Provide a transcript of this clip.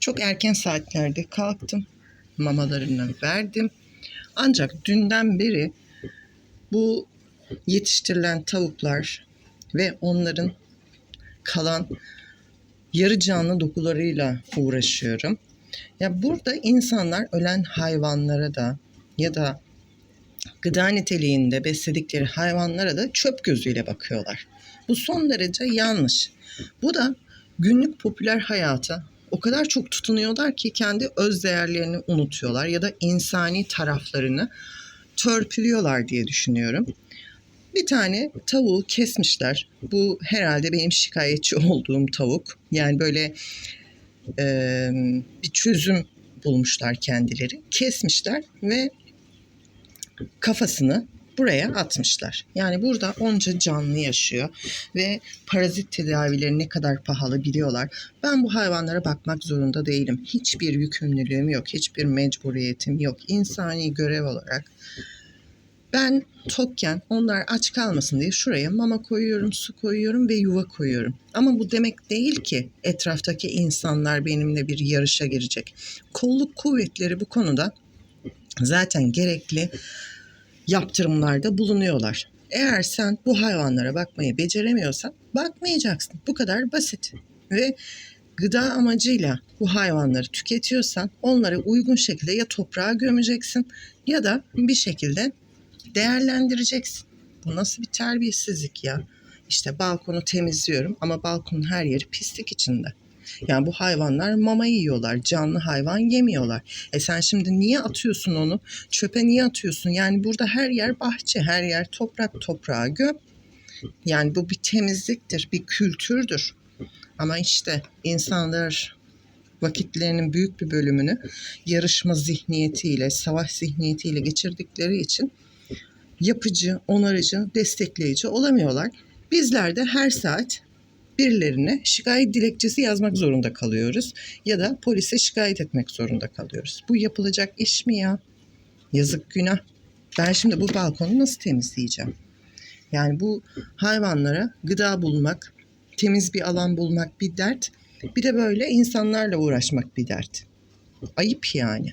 Çok erken saatlerde kalktım. Mamalarını verdim. Ancak dünden beri bu yetiştirilen tavuklar ve onların kalan yarı canlı dokularıyla uğraşıyorum. Ya burada insanlar ölen hayvanlara da ya da gıda niteliğinde besledikleri hayvanlara da çöp gözüyle bakıyorlar. Bu son derece yanlış. Bu da günlük popüler hayata o kadar çok tutunuyorlar ki kendi öz değerlerini unutuyorlar ya da insani taraflarını törpülüyorlar diye düşünüyorum. Bir tane tavuğu kesmişler. Bu herhalde benim şikayetçi olduğum tavuk. Yani böyle e, bir çözüm bulmuşlar kendileri. Kesmişler ve kafasını buraya atmışlar. Yani burada onca canlı yaşıyor ve parazit tedavileri ne kadar pahalı biliyorlar. Ben bu hayvanlara bakmak zorunda değilim. Hiçbir yükümlülüğüm yok, hiçbir mecburiyetim yok. İnsani görev olarak ben tokken onlar aç kalmasın diye şuraya mama koyuyorum, su koyuyorum ve yuva koyuyorum. Ama bu demek değil ki etraftaki insanlar benimle bir yarışa girecek. Kolluk kuvvetleri bu konuda zaten gerekli yaptırımlarda bulunuyorlar. Eğer sen bu hayvanlara bakmayı beceremiyorsan bakmayacaksın. Bu kadar basit. Ve gıda amacıyla bu hayvanları tüketiyorsan onları uygun şekilde ya toprağa gömeceksin ya da bir şekilde değerlendireceksin. Bu nasıl bir terbiyesizlik ya? İşte balkonu temizliyorum ama balkonun her yeri pislik içinde. Yani bu hayvanlar mama yiyorlar, canlı hayvan yemiyorlar. E sen şimdi niye atıyorsun onu? Çöpe niye atıyorsun? Yani burada her yer bahçe, her yer toprak, toprağa göm. Yani bu bir temizliktir, bir kültürdür. Ama işte insanlar vakitlerinin büyük bir bölümünü yarışma zihniyetiyle, savaş zihniyetiyle geçirdikleri için yapıcı, onarıcı, destekleyici olamıyorlar. Bizler de her saat birilerine şikayet dilekçesi yazmak zorunda kalıyoruz ya da polise şikayet etmek zorunda kalıyoruz. Bu yapılacak iş mi ya? Yazık günah. Ben şimdi bu balkonu nasıl temizleyeceğim? Yani bu hayvanlara gıda bulmak, temiz bir alan bulmak bir dert. Bir de böyle insanlarla uğraşmak bir dert. Ayıp yani.